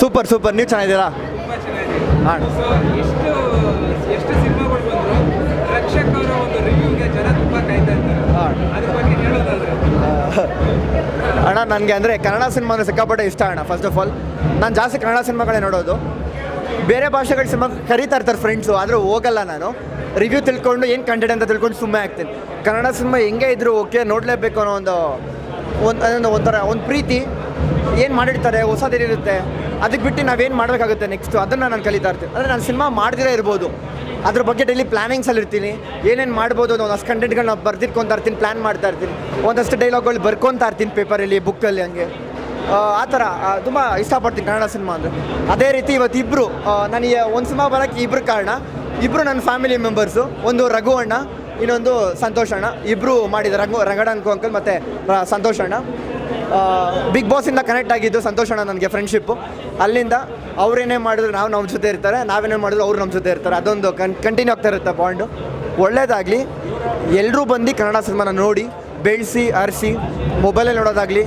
Super super. ನೀವು ಚೆನ್ನಾಗಿದ್ದೀರಾ? ಹಾಂ. ಅಣ್ಣ ನನಗೆ ಅಂದರೆ ಕನ್ನಡ ಸಿನಿಮಾ ಅಂದರೆ ಸಿಕ್ಕಾಪಟ್ಟೆ ಇಷ್ಟ ಅಣ್ಣ ಫಸ್ಟ್ ಆಫ್ ಆಲ್ ನಾನು ಜಾಸ್ತಿ ಕನ್ನಡ ಸಿನಿಮಾಗಳೇ ನೋಡೋದು. ಬೇರೆ ಭಾಷೆಗಳ ಸಿನಿಮಾ ಕರೀತಾ ಇರ್ತಾರೆ ಫ್ರೆಂಡ್ಸು ಆದರೂ ಹೋಗಲ್ಲ ನಾನು. ರಿವ್ಯೂ ತಿಳ್ಕೊಂಡು ಏನು ಕಂಟೆಂಟ್ ಅಂತ ತಿಳ್ಕೊಂಡು ಸುಮ್ಮನೆ ಆಗ್ತೀನಿ. ಕನ್ನಡ ಸಿನಿಮಾ ಹೆಂಗೆ ಇದ್ರು ಓಕೆ ನೋಡಲೇಬೇಕು ಅನ್ನೋ ಒಂದು ಒಂದು, ಅದೊಂದು ಒಂಥರ, ಒಂದು ಪ್ರೀತಿ. ಏನು ಮಾಡಿರ್ತಾರೆ ಹೊಸದೇನಿರುತ್ತೆ ಅದಕ್ಕೆ ಬಿಟ್ಟು ನಾವೇನು ಮಾಡಬೇಕಾಗುತ್ತೆ ನೆಕ್ಸ್ಟು ಅದನ್ನು ನಾನು ಕಲಿತಾ ಇರ್ತೀನಿ. ಅಂದರೆ ನಾನು ಸಿನಿಮಾ ಮಾಡ್ದಿರೇ ಇರ್ಬೋದು. ಅದ್ರ ಬಗ್ಗೆ ಡೈಲಿ ಪ್ಲಾನಿಂಗ್ಸಲ್ಲಿ ಇರ್ತೀನಿ. ಏನೇನು ಮಾಡ್ಬೋದು ಅನ್ನೋ ಒಂದಷ್ಟು ಕಂಟೆಂಟ್ಗಳನ್ನ ಬರ್ದಿಟ್ಕೊತಾ ಇರ್ತೀನಿ ಪ್ಲ್ಯಾನ್ ಮಾಡ್ತಾ ಇರ್ತೀನಿ. ಒಂದಷ್ಟು ಡೈಲಾಗ್ಗಳು ಬರ್ಕೊತಾ ಇರ್ತೀನಿ ಪೇಪರಲ್ಲಿ ಬುಕ್ಕಲ್ಲಿ ಹಂಗೆ. ಆ ಥರ ತುಂಬ ಇಷ್ಟಪಡ್ತೀನಿ ಕನ್ನಡ ಸಿನಿಮಾ ಅಂದರೆ. ಅದೇ ರೀತಿ ಇವತ್ತು ಇಬ್ಬರು ನನಗೆ ಒಂದು ಸಿನಿಮಾ ಬರೋಕ್ಕೆ ಇಬ್ಬರು ಕಾರಣ. ಇಬ್ಬರು ನನ್ನ ಫ್ಯಾಮಿಲಿ ಮೆಂಬರ್ಸು ಒಂದು ರಘು ಅಣ್ಣ ಇನ್ನೊಂದು ಸಂತೋಷ್ ಅಣ್ಣ. ಇಬ್ಬರು ಮಾಡಿದ್ದಾರೆ ರಂಗು ರಂಗಡ ಅನ್ಕೋ ಅಂಕಲ್ ಮತ್ತು ಸಂತೋಷ್ ಅಣ್ಣ. ಬಿಗ್ ಬಾಸಿಂದ ಕನೆಕ್ಟ್ ಆಗಿದ್ದು ಸಂತೋಷ್ ಅಣ್ಣ ನನಗೆ ಫ್ರೆಂಡ್ಶಿಪ್ಪು ಅಲ್ಲಿಂದ ಅವ್ರೇನೇ ಮಾಡಿದ್ರು ನಾವು ನಮ್ಮ ಜೊತೆ ಇರ್ತಾರೆ, ನಾವೇನೇ ಮಾಡಿದ್ರು ಅವ್ರು ನಮ್ಮ ಜೊತೆ ಇರ್ತಾರೆ. ಅದೊಂದು ಕನ್ ಕಂಟಿನ್ಯೂ ಆಗ್ತಾ ಇರುತ್ತೆ ಬಾಂಡು ಒಳ್ಳೇದಾಗಲಿ. ಎಲ್ಲರೂ ಬಂದು ಕನ್ನಡ ಸಿನಿಮಾನ ನೋಡಿ, ಬೆಳೆಸಿ ಅರಿಸಿ ಮೊಬೈಲಲ್ಲಿ ನೋಡೋದಾಗಲಿ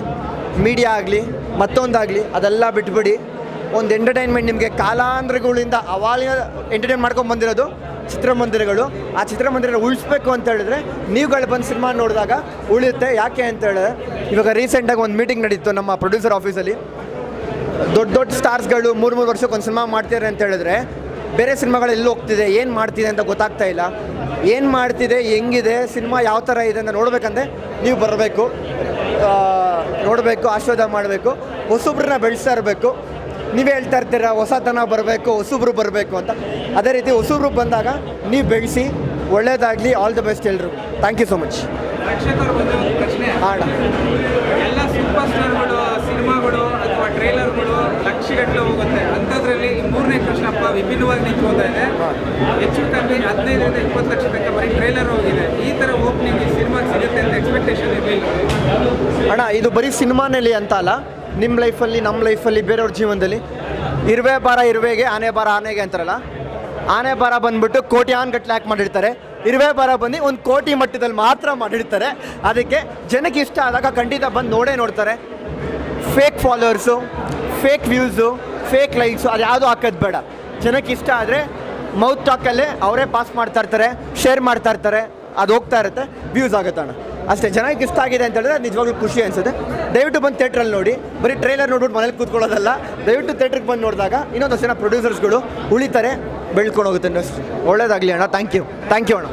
ಮೀಡಿಯಾ ಆಗಲಿ, ಮತ್ತೊಂದಾಗಲಿ, ಅದೆಲ್ಲ ಬಿಟ್ಬಿಡಿ. ಒಂದು ಎಂಟರ್ಟೈನ್ಮೆಂಟ್ ನಿಮಗೆ ಕಾಲಾಂಧ್ರಗಳಿಂದ ಅವಾಲಿನ ಎಂಟರ್ಟೈನ್ ಮಾಡ್ಕೊಂಡು ಬಂದಿರೋದು ಚಿತ್ರಮಂದಿರಗಳು, ಆ ಚಿತ್ರಮಂದಿರ ಉಳಿಸ್ಬೇಕು ಅಂತ ಹೇಳಿದ್ರೆ ನೀವುಗಳು ಬಂದು ಸಿನಿಮಾ ನೋಡಿದಾಗ ಉಳಿಯುತ್ತೆ. ಯಾಕೆ ಅಂತ ಹೇಳಿದ್ರೆ, ಇವಾಗ ರೀಸೆಂಟಾಗಿ ಒಂದು ಮೀಟಿಂಗ್ ನಡೀತು ನಮ್ಮ ಪ್ರೊಡ್ಯೂಸರ್ ಆಫೀಸಲ್ಲಿ ದೊಡ್ಡ ದೊಡ್ಡ ಸ್ಟಾರ್ಸ್ಗಳು ಮೂರು ಮೂರು ವರ್ಷಕ್ಕೆ ಒಂದು ಸಿನಿಮಾ ಮಾಡ್ತಿದ್ದಾರೆ ಅಂತ ಹೇಳಿದ್ರೆ, ಬೇರೆ ಸಿನಿಮಾಗಳು ಎಲ್ಲಿ ಹೋಗ್ತಿದೆ, ಏನು ಮಾಡ್ತಿದೆ ಅಂತ ಗೊತ್ತಾಗ್ತಾ ಇಲ್ಲ. ಏನು ಮಾಡ್ತಿದೆ, ಹೆಂಗಿದೆ, ಸಿನಿಮಾ ಯಾವ ಥರ ಇದೆ ಅಂತ ನೋಡ್ಬೇಕಂದ್ರೆ ನೀವು ಬರಬೇಕು. ನೋಡಬೇಕು ಆಶೀರ್ವಾದ ಮಾಡಬೇಕು. ಹೊಸೊಬ್ರನ್ನ ಬೆಳೆಸ್ತಾ ಇರಬೇಕು. ನೀವೇ ಹೇಳ್ತಾ ಇರ್ತೀರ ಹೊಸತನ ಬರಬೇಕು ಹೊಸಬ್ರು ಬರಬೇಕು ಅಂತ. ಅದೇ ರೀತಿ ಹೊಸಬ್ರು ಬಂದಾಗ ನೀವು ಬೆಳೆಸಿ ಒಳ್ಳೇದಾಗಲಿ ಆಲ್ ದ ಬೆಸ್ಟ್ ಎಲ್ರು ಥ್ಯಾಂಕ್ ಯು ಸೊ ಮಚ್ ಹಾಂ ಸಿನಿಮಾಗಳು ಅಥವಾ ಟ್ರೈಲರ್ಗಳು ಲಕ್ಷಗಟ್ಟಲೆ ಹೋಗುತ್ತೆ. ಅಂಥದ್ರಲ್ಲಿ ಮೂರನೇ ಕೃಷ್ಣಪ್ಪ ವಿಭಿನ್ನವಾಗಿ ನಿಂತ್ಕೋತಾ ಇದೆ. ಹೆಚ್ಚು ಕಮ್ಮಿ ಹದಿನೈದರಿಂದ ಇಪ್ಪತ್ತು ಲಕ್ಷ ತನಕ ಬರೀ ಟ್ರೈಲರ್ ಹೋಗಿದೆ. ಈ ಥರ ಓಪನಿಂಗ್ ಸಿನಿಮಾಗೆ ಸಿಗುತ್ತೆ ಅಂತ ಎಕ್ಸ್ಪೆಕ್ಟೇಷನ್ ಇರಲಿಲ್ಲ. ಅಣ್ಣ ಇದು ಬರೀ ಸಿನಿಮಾನಲ್ಲಿ ಅಂತ ಅಲ್ಲ ನಿಮ್ಮ ಲೈಫಲ್ಲಿ ನಮ್ಮ ಲೈಫಲ್ಲಿ ಬೇರೆಯವ್ರ ಜೀವನದಲ್ಲಿ ಇರುವೆ ಬಾರ ಇರುವೆಗೆ, ಆನೆ ಬಾರ ಆನೆಗೆ ಅಂತಾರಲ್ಲ, ಆನೆ ಬಾರ ಬಂದ್ಬಿಟ್ಟು ಕೋಟ್ಯಾನ್ ಗಟ್ಟಲೆ ಹಾಕಿ ಮಾಡಿರ್ತಾರೆ. ಇರುವೆ ಬಾರ ಬಂದು ಒಂದು ಕೋಟಿ ಮಟ್ಟದಲ್ಲಿ ಮಾತ್ರ ಮಾಡಿರ್ತಾರೆ. ಅದಕ್ಕೆ ಜನಕ್ಕೆ ಇಷ್ಟ ಆದಾಗ ಖಂಡಿತ ಬಂದು ನೋಡೇ ನೋಡ್ತಾರೆ. Fake followers fake views fake likes ಅದು ಯಾವುದೂ ಹಾಕೋದು ಬೇಡ. ಜನಕ್ಕೆ ಇಷ್ಟ ಆದರೆ ಮೌತ್ ಟಾಕಲ್ಲೇ ಅವರೇ ಪಾಸ್ ಮಾಡ್ತಾ ಇರ್ತಾರೆ ಶೇರ್ ಮಾಡ್ತಾ ಇರ್ತಾರೆ, ಅದು ಹೋಗ್ತಾ ಇರುತ್ತೆ ವ್ಯೂಸ್ ಆಗುತ್ತೆ ಅಷ್ಟೇ, ಜನಕ್ಕೆ ಇಷ್ಟ ಆಗಿದೆ ಅಂತ ಹೇಳಿದ್ರೆ ನಿಜವಾಗ್ಲೂ ಖುಷಿ ಅನಿಸುತ್ತೆ. ದಯವಿಟ್ಟು ಬಂದು ಥಿಯೇಟ್ರಲ್ಲಿ ನೋಡಿ. ಬರೀ ಟ್ರೈಲರ್ ನೋಡ್ಬಿಟ್ಟು ಮನೇಲಿ ಕೂತ್ಕೊಳ್ಳೋದಲ್ಲ. ದಯವಿಟ್ಟು ಥಿಯೇಟ್ರಿಗೆ ಬಂದು ನೋಡಿದಾಗ ಇನ್ನೊಂದು ಜನ ಪ್ರೊಡ್ಯೂಸರ್ಸ್ಗಳು ಉಳಿತಾರೆ ಬೆಳ್ಕೊಂಡು ಹೋಗುತ್ತೆ ಇಂಡಸ್ಟ್ರಿ ಒಳ್ಳೇದಾಗಲಿ ಅಣ್ಣ. ಥ್ಯಾಂಕ್ ಯು ಥ್ಯಾಂಕ್ ಯು ಅಣ್ಣ.